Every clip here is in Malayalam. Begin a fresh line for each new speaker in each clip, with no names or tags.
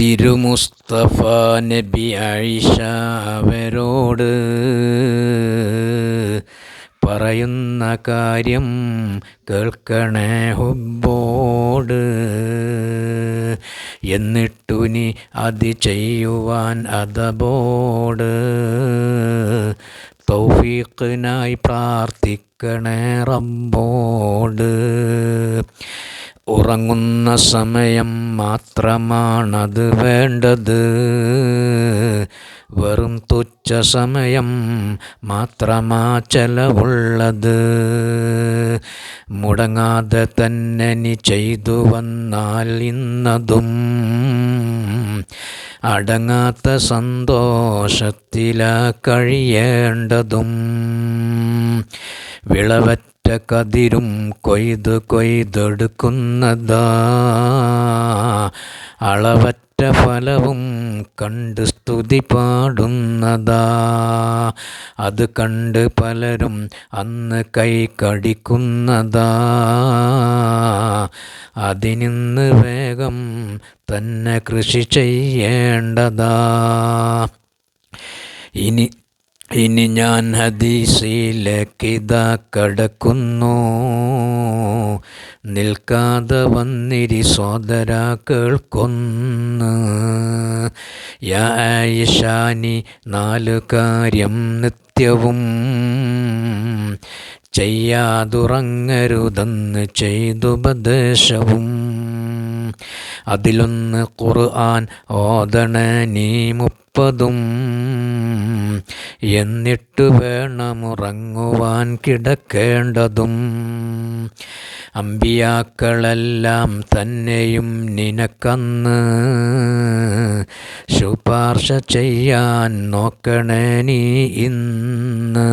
തിരുമുസ്തഫ നബി ആയിഷ അവരോട് പറയുന്ന കാര്യം കേൾക്കണേ ഹുബോട് എന്നിട്ടുനി അത് ചെയ്യുവാൻ അതബോട്. തൗഫീഖിനായി പ്രാർത്ഥിക്കണേ റബ്ബോട്. ഉറങ്ങുന്ന സമയം മാത്രമാണത് വേണ്ടത്. വെറും തുച്ഛ സമയം മാത്രമാ ചെലവുള്ളത്. മുടങ്ങാതെ തന്നെ നീ ചെയ്തു വന്നാൽ ഇന്നതും അടങ്ങാത്ത സന്തോഷത്തിലാ കഴിയേണ്ടതും. വിളവറ്റ കതിരും കൊയ്ത് കൊയ്തെടുക്കുന്നതാ. അളവറ്റ ഫലവും കണ്ട് സ്തുതി പാടുന്നതാ. അത് കണ്ട് പലരും അന്ന് കൈ കടിക്കുന്നതാ. അതിനിന്ന് വേഗം തന്നെ കൃഷി ചെയ്യേണ്ടതാ. ഇനി ഇനി ഞാൻ ഹദീസിലേക്കിതാ കടക്കുന്നു. നിൽക്കാതെ വന്നിരി സോദര കേൾക്കൊന്ന്. യായിഷാനി നാലു കാര്യം നിത്യവും ചെയ്യാതുറങ്ങരുതെന്ന് ചെയ്തുപദേശവും. അതിലൊന്ന് ഖുർആൻ ഓതണ നീ മുപ്പതും. എന്നിട്ട് വേണമുറങ്ങുവാൻ കിടക്കേണ്ടതും. അമ്പിയാക്കളെല്ലാം തന്നെയും നിനക്കന്ന് ശുപാർശ ചെയ്യാൻ നോക്കണേ നീ ഇന്ന്.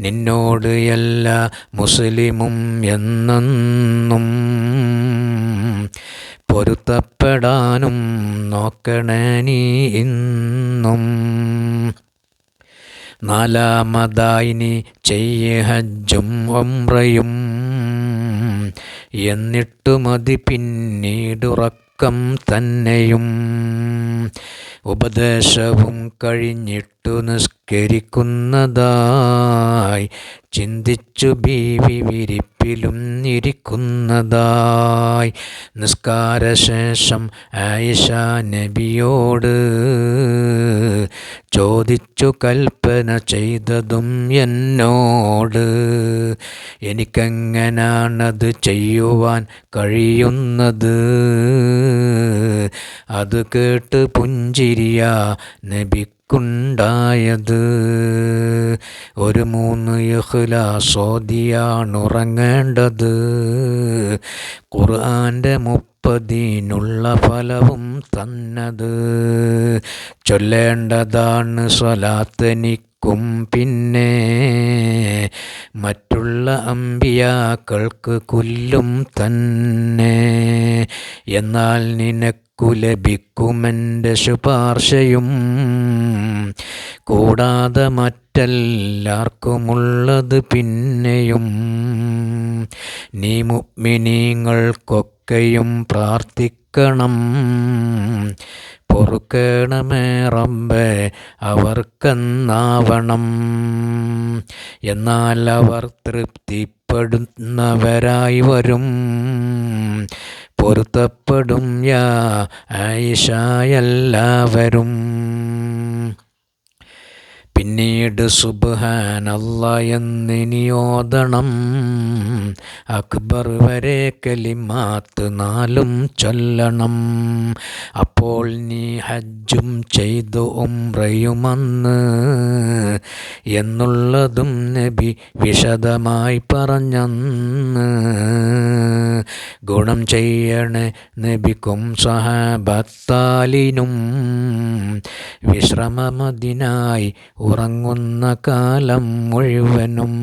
നിന്നോട് എല്ലാ മുസ്ലിമും എന്നെന്നും. പൊരുത്തപ്പെടാനും നോക്കണേ നീ ഇന്നും. നാലാമതായി നീ ചെയ്യ ഹജ്ജും ഒമ്രയും എന്നിട്ടു മതി പിന്നീടുറക്കം. തന്നെയും. ഉപദേശവും കഴിഞ്ഞിട്ടു നിസ്കരിക്കുന്നതായി ചിന്തിച്ചു ബീവി വിരിപ്പിലും ഇരിക്കുന്നതായി. നിസ്കാരശേഷം ആയിഷ നബിയോട് ചോദിച്ചു കൽപ്പന ചെയ്തതും എന്നോട്. എനിക്കെങ്ങനാണത് ചെയ്യുവാൻ കഴിയുന്നത്? അത് കേട്ട് പുഞ്ചിരിയ നബിക്കുണ്ടായത് ഒരു മൂന്ന് യഹ്ലാസോദിയാണുറങ്ങേണ്ടത് ഖുർആന്റെ മുപ്പതിനുള്ള ഫലവും തന്നത്. ചൊല്ലേണ്ടതാണ് സ്വലാത്തനിക്കും പിന്നെ. മറ്റുള്ള അമ്പിയാക്കൾക്ക് കൊല്ലും തന്നെ. എന്നാൽ നിനക്കു ലഭിക്കുമെന്റെ ശുപാർശയും കൂടാതെ മറ്റെല്ലാവർക്കുമുള്ളത് പിന്നെയും. നീ മുഗ്മിനീങ്ങൾക്കൊക്കെയും പ്രാർത്ഥിക്കണം. പൊറുക്കണമേ റബ്ബേ അവർക്കെന്നാവണം. എന്നാൽ അവർ തൃപ്തിപ്പെടുന്നവരായി വരും. പൊരുത്തപ്പെടും യാ. ആയിഷ പിന്നീട് സുബ്ഹാനല്ല എന്നിനിയോദണം അക്ബർ വരെ കലിമാത്ത് നാലും ചൊല്ലണം. അപ്പോൾ നീ ഹജ്ജും ചെയ്തു ഉംറയുമന്ന് എന്നുള്ളതും നബി വിശദമായി പറഞ്ഞന്ന് ഗുണം ചെയ്യണേ നബിക്കും സഹാബത്താലിനും. വിശ്രമമതിനായി ഉറങ്ങുന്ന കാലം മുഴുവനും.